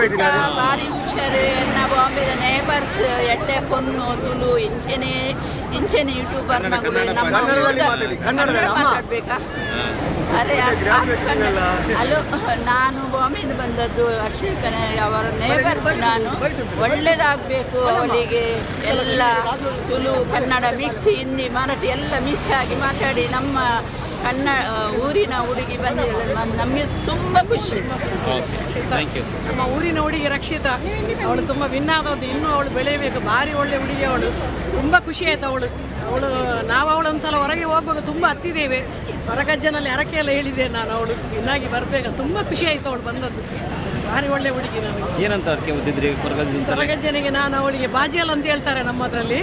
ಚಿಕ್ಕ ಬಾರಿ ಹುಷಾರು ಎನ್ನ ಬಾಂಬೆದ ನೇಬರ್ಸ್ ಎಟ್ಟೆ ಕೊನ್ನು ತುಳು ಇಂಚೆನೆ ಇಂಚೆನೆ ಯೂಟ್ಯೂಬರ್. ಮಾತಾಡ್ಬೇಕಾ? ಅರೆ ಅಲೋ ನಾನು ಬಾಂಬೆಯಿಂದ ಬಂದದ್ದು ಅಕ್ಷಯಕನೆ ಅವರ ನೇಬರ್ಸ್ ನಾನು. ಒಳ್ಳೇದಾಗಬೇಕು ಅವಳಿಗೆ ಎಲ್ಲ ತುಳು ಕನ್ನಡ ಮಿಕ್ಸ್ ಹಿಂದಿ ಮರಾಠಿ ಎಲ್ಲ ಮಿಕ್ಸ್ ಆಗಿ ಮಾತಾಡಿ ನಮ್ಮ ಕನ್ನ ಊರಿನ ಹುಡುಗಿ ಬಂದಿರೋದು ನಮಗೆ ತುಂಬ ಖುಷಿ. ಥ್ಯಾಂಕ್ ಯು ನಮ್ಮ ಊರಿನ ಹುಡುಗಿ ರಕ್ಷಿತ ಅವಳು ತುಂಬ ವಿನ್ ಆದದ್ದು. ಇನ್ನೂ ಅವಳು ಬೆಳೆಯಬೇಕು. ಭಾರಿ ಒಳ್ಳೆ ಹುಡುಗಿ ಅವಳು. ತುಂಬ ಖುಷಿ ಆಯ್ತು ಅವಳು. ಅವಳು ನಾವು ಅವಳು ಒಂದ್ಸಲ ಹೊರಗೆ ಹೋಗುವಾಗ ತುಂಬ ಹತ್ತಿದ್ದೇವೆ. ಹೊರಗಜ್ಜನಲ್ಲಿ ಹರಕೆ ಎಲ್ಲ ಹೇಳಿದೆ ನಾನು ಅವಳು. ಇನ್ನಾಗಿ ಬರಬೇಕು. ತುಂಬ ಖುಷಿ ಆಯ್ತು ಅವಳು ಬಂದದ್ದು. ಭಾರಿ ಒಳ್ಳೆ ಹುಡುಗಿ ನನಗೆ ಏನಂತ ಅದಕ್ಕೆ ಓದಿದ್ರಿ ಹೊರಗದಿಂದ ಹೊರಗಜ್ಜನಿಗೆ ನಾನು ಅವಳಿಗೆ ಬಾಜಿಯಲ್ ಅಂತ ಹೇಳ್ತಾರೆ ನಮ್ಮದರಲ್ಲಿ.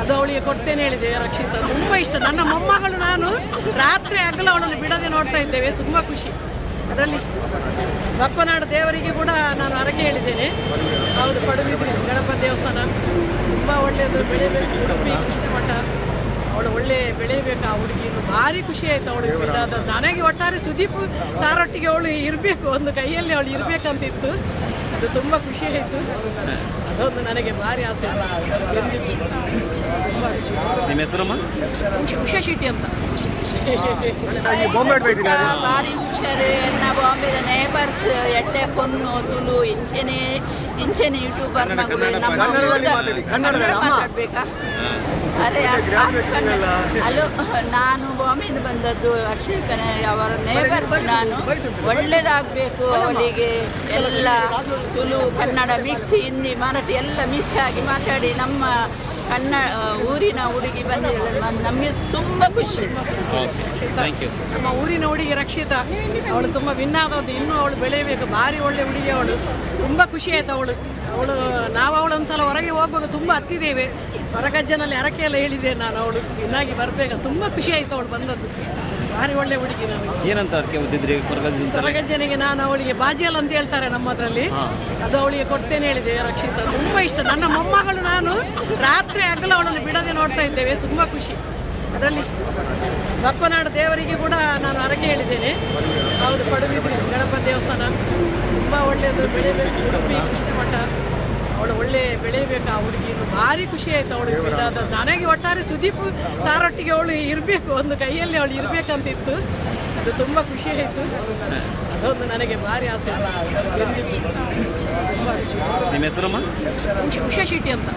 ಅದು ಅವಳಿಗೆ ಕೊಡ್ತೇನೆ ಹೇಳಿದೆ ರಕ್ಷಿತ. ತುಂಬ ಇಷ್ಟ. ನನ್ನ ಮೊಮ್ಮಗಳು ನಾನು ರಾತ್ರಿ ಹಗಲು ಅವಳನ್ನು ಬಿಡದೆ ನೋಡ್ತಾ ಇದ್ದೇವೆ. ತುಂಬ ಖುಷಿ. ಅದರಲ್ಲಿ ಬಪ್ಪನಾಡು ದೇವರಿಗೆ ಕೂಡ ನಾನು ಹರಕೆ ಹೇಳಿದ್ದೇನೆ. ಹೌದು ಪಡುಬಿದ್ರಿ ಗಣಪತಿ ದೇವಸ್ಥಾನ. ತುಂಬ ಒಳ್ಳೆಯದು ಬೆಳೆಯಬೇಕು ಉಡುಪಿ ಕೃಷ್ಣ ಮಠ ಅವಳು ಒಳ್ಳೆ ಬೆಳೆಯಬೇಕು ಆ ಹುಡುಗಿ? ಇನ್ನು ಭಾರಿ ಖುಷಿ ಆಯ್ತು ಅವಳಿಗೆ ನನಗೆ ಒಟ್ಟಾರೆ ಸುದೀಪ್ ಸಾರೊಟ್ಟಿಗೆ ಅವಳು ಇರಬೇಕು ಒಂದು ಕೈಯಲ್ಲಿ ಅವಳು ಇರಬೇಕಂತಿತ್ತು. ಅದು ತುಂಬ ಖುಷಿ ಆಯಿತು. ಅದೊಂದು ನನಗೆ ಭಾರಿ ಆಸೆ. ಅಲ್ಲ ತುಂಬ ಖುಷಿ. ನಿಮ್ಮ ಹೆಸರಮ್ಮ? ಉಷಾ ಶೆಟ್ಟಿ ಅಂತ. ಭಾರಿ ಹುಷಾರು ಬಾಂಬೆದ ನೇಬರ್ಸ್ ಎಟ್ಟೆ ಕೊನ್ನು ತುಳು ಇಂಚೆನೆ ಇಂಚೆನೆ ಯೂಟ್ಯೂಬರ್ ಮಗಳು. ನಮ್ಮ ಕನ್ನಡ. ಮಾತಾಡ್ಬೇಕಾ? ಅರೆ ಅಲೋ ನಾನು ಬಾಂಬೆಯಿಂದ ಬಂದದ್ದು ಅಕ್ಷಯಕನೆ ಅವರ ನೇಬರ್ಸ್ ನಾನು. ಒಳ್ಳೇದಾಗಬೇಕು ಅವಳಿಗೆ ಎಲ್ಲ ತುಳು ಕನ್ನಡ ಮಿಕ್ಸ್ ಹಿಂದಿ ಮರಾಠಿ ಎಲ್ಲ ಮಿಕ್ಸ್ ಆಗಿ ಮಾತಾಡಿ ನಮ್ಮ ಕನ್ನ ಊರಿನ ಹುಡುಗಿ ಬಂದಿರೋದು ನಮಗೆ ತುಂಬ ಖುಷಿ. ಥ್ಯಾಂಕ್ ಯು ನಮ್ಮ ಊರಿನ ಹುಡುಗಿ ರಕ್ಷಿತ ಅವಳು ತುಂಬ ವಿನ್ ಆದದ್ದು. ಇನ್ನೂ ಅವಳು ಬೆಳೆಯಬೇಕು. ಭಾರಿ ಒಳ್ಳೆ ಹುಡುಗಿ ಅವಳು. ತುಂಬ ಖುಷಿ ಆಯ್ತು ಅವಳು. ಅವಳು ನಾವು ಅವಳು ಒಂದ್ಸಲ ಹೊರಗೆ ಹೋಗುವಾಗ ತುಂಬ ಹತ್ತಿದ್ದೇವೆ. ಹೊರಗಜ್ಜನಲ್ಲಿ ಹರಕೆ ಎಲ್ಲ ಹೇಳಿದ್ದೆ ನಾನು ಅವಳು. ಇನ್ನಾಗಿ ಬರಬೇಕು. ತುಂಬ ಖುಷಿ ಆಯ್ತು ಅವಳು ಬಂದದ್ದು. ಭಾರಿ ಒಳ್ಳೆ ಹುಡುಗಿ ನನಗೆ. ಏನಂತ ಅದಕ್ಕೆ ಓದಿದ್ರಿ ಹೊರಗದಿಂದ ಹೊರಗಜ್ಜನಿಗೆ ನಾನು ಅವಳಿಗೆ ಬಾಜಿಯಲ್ ಅಂತ ಹೇಳ್ತಾರೆ ನಮ್ಮದ್ರಲ್ಲಿ. ಅದು ಅವಳಿಗೆ ಕೊಡ್ತೇನೆ ಹೇಳಿದೆ ರಕ್ಷಿತಾ. ತುಂಬ ಇಷ್ಟ. ನನ್ನ ಮೊಮ್ಮಗಳು ನಾನು ರಾತ್ರಿ ಹಗಲು ಅವಳನ್ನು ಬಿಡದೆ ನೋಡ್ತಾ ಇದ್ದೇವೆ. ತುಂಬ ಖುಷಿ. ಅದರಲ್ಲಿ ಬಪ್ಪನಾಡು ದೇವರಿಗೆ ಕೂಡ ನಾನು ಹರಕೆ ಹೇಳಿದ್ದೇನೆ. ಹೌದು ಪಡುಬಿದ್ರಿ ಗಣಪತಿ ದೇವಸ್ಥಾನ. ತುಂಬ ಒಳ್ಳೆಯದು. ಬೆಳೆಯಬೇಕು ಉಡುಪಿ ಕೃಷ್ಣ ಮಠ ಅವಳು ಒಳ್ಳೆ ಬೆಳೆಯಬೇಕು? ಆ ಹುಡುಗಿ ಭಾರಿ ಖುಷಿ ಆಯ್ತು ಅವಳಿಗೆ. ಇದಾದ ನನಗೆ ಒಟ್ಟಾರೆ ಸುದೀಪ್ ಸಾರೊಟ್ಟಿಗೆ ಅವಳು ಇರಬೇಕು. ಒಂದು ಕೈಯಲ್ಲಿ ಅವಳು ಇರಬೇಕಂತಿತ್ತು. ಅದು ತುಂಬ ಖುಷಿ ಆಯಿತು. ಅದೊಂದು ನನಗೆ ಭಾರಿ ಆಸೆ. ನಿಮ್ಮ ಹೆಸರಮ್ಮ? ಉಷಾ ಶೆಟ್ಟಿ ಅಂತ.